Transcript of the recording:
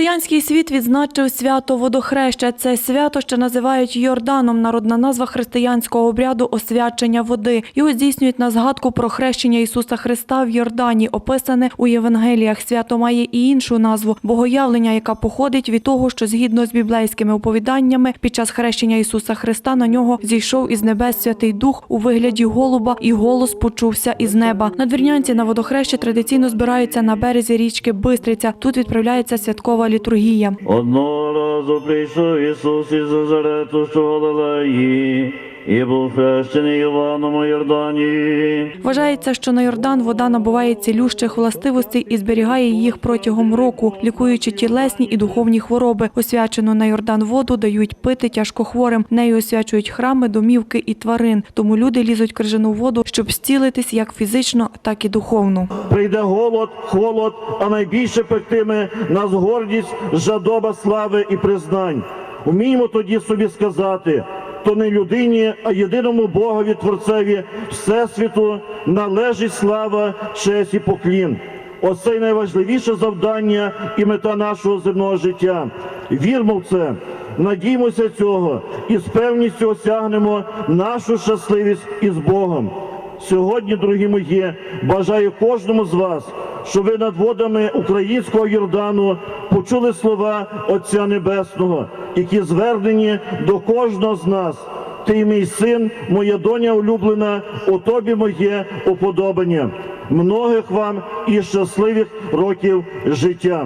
Християнський світ відзначив свято водохреща. Це свято, що називають Йорданом, народна назва християнського обряду освячення води. Його здійснюють на згадку про хрещення Ісуса Христа в Йордані, описане у Євангеліях. Свято має і іншу назву богоявлення, яка походить від того, що згідно з біблейськими оповіданнями, під час хрещення Ісуса Христа на нього зійшов із небес Святий Дух у вигляді голуба, і голос почувся із неба. Надвірнянці на водохрещі традиційно збираються на березі річки Бистриця. Тут відправляється святкова літургія. Одного разу прийшов Ісус із Назарету, що Галилеї, і був хрещений Іваном у Йордані. Вважається, що на Йордан вода набуває цілющих властивостей і зберігає їх протягом року, лікуючи тілесні і духовні хвороби. Освячену на Йордан воду дають пити тяжкохворим. Нею освячують храми, домівки і тварин. Тому люди лізуть в крижану воду, щоб зцілитись як фізично, так і духовно. Прийде голод, холод, а найбільше пектиме нас гордість, жадоба слави і признань. Уміємо тоді собі сказати, то не людині, а єдиному Богові Творцеві Всесвіту належить слава, честь і поклін. Оце й найважливіше завдання і мета нашого земного життя. Вірмо в це, надіймося цього і з певністю осягнемо нашу щасливість із Богом. Сьогодні, дорогі мої, бажаю кожному з вас, щоб ви над водами українського Йордану почули слова Отця Небесного, які звернені до кожного з нас. Ти мій син, моя доня улюблена, у тобі моє уподобання. Многих вам і щасливих років життя.